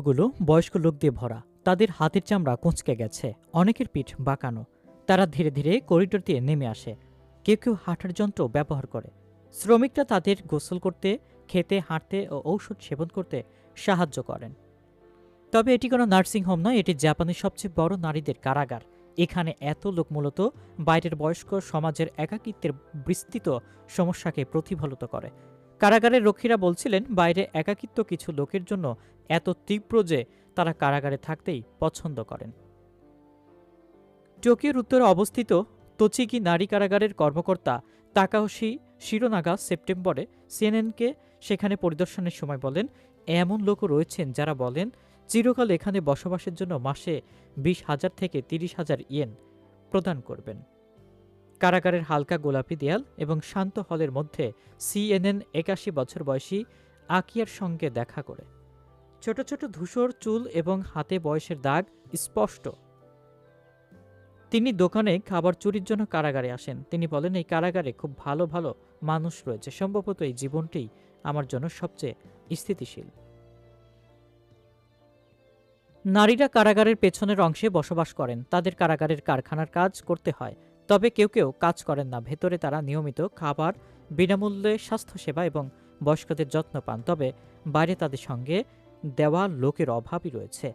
গুলো বয়স্ক লোক দিয়ে ভরা। তাদের হাতের চামড়া কুঁচকে গেছে। অনেকের পিঠ বাঁকানো। তারা ধীরে ধীরে করিডোর দিয়ে নেমে আসে। কেউ কেউ হাঁটার যন্ত্র ব্যবহার করে। শ্রমিকরা তাদের গোসল করতে, খেতে, হাঁটতে ও ঔষধ সেবন করতে সাহায্য করেন। তবে এটি কোনো নার্সিং হোম নয়, এটি জাপানের সবচেয়ে বড় নারীদের কারাগার। এখানে এত লোক মূলত বাইরের বয়স্ক সমাজের একাকিত্বের বিস্তৃত সমস্যাকে প্রতিফলিত করে। কারাগারের রক্ষীরা বলছিলেন, বাইরে একাকিত্ব কিছু লোকের জন্য এত তীব্র যে তারা কারাগারে থাকতেই পছন্দ করেন। টোকিওর উত্তরে অবস্থিত তোচিকি নারী কারাগারের কর্মকর্তা তাকাওশি শিরোনাগা সেপ্টেম্বরে সিএনএনকে সেখানে পরিদর্শনের সময় বলেন, এমন লোকও রয়েছেন যারা বলেন, চিরকাল এখানে বসবাসের জন্য মাসে বিশ হাজার থেকে তিরিশ হাজার ইয়েন প্রদান করবেন। কারাগারের হালকা গোলাপি দেয়াল এবং শান্ত হলের মধ্যে সিএনএন একাশি বছর বয়সী আকিয়ার সঙ্গে দেখা করে। ছোট ছোট ধূসর চুল এবং হাতে বয়সের দাগ স্পষ্ট। তিনি দোকানে খাবার চুরির জন্য কারাগারে আসেন। তিনি বলেন, এই কারাগারে খুব ভালো ভালো মানুষ রয়েছে। সম্ভবত এই জীবনটি আমার জন্য সবচেয়ে স্থিতিশীল। নারীরা কারাগারের পেছনের অংশে বসবাস করেন। তাদের কারাগারের কারখানার কাজ করতে হয়। তবে কেউ কেউ কাজ করেন না। ভেতরে তারা নিয়মিত খাবার, বিনামূল্যে স্বাস্থ্যসেবা এবং বয়স্কদের যত্ন পান, তবে বাইরে তাদের সঙ্গে দেওয়া লোকের অভাবই রয়েছে।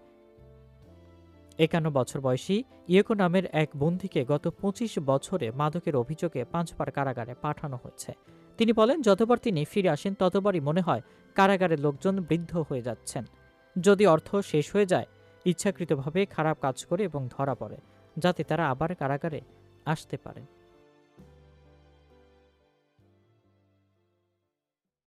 একান্ন বছর বয়সী ইয়েকো নামের এক বন্দিকে গত পঁচিশ বছরে মাদকের অভিযোগে পাঁচবার কারাগারে পাঠানো হয়েছে। তিনি বলেন, যতবার তিনি ফিরে আসেন, ততবারই মনে হয় কারাগারের লোকজন বৃদ্ধ হয়ে যাচ্ছেন। যদি অর্থ শেষ হয়ে যায়, ইচ্ছাকৃতভাবে খারাপ কাজ করে এবং ধরা পড়ে, যাতে তারা আবার কারাগারে আসতে পারে।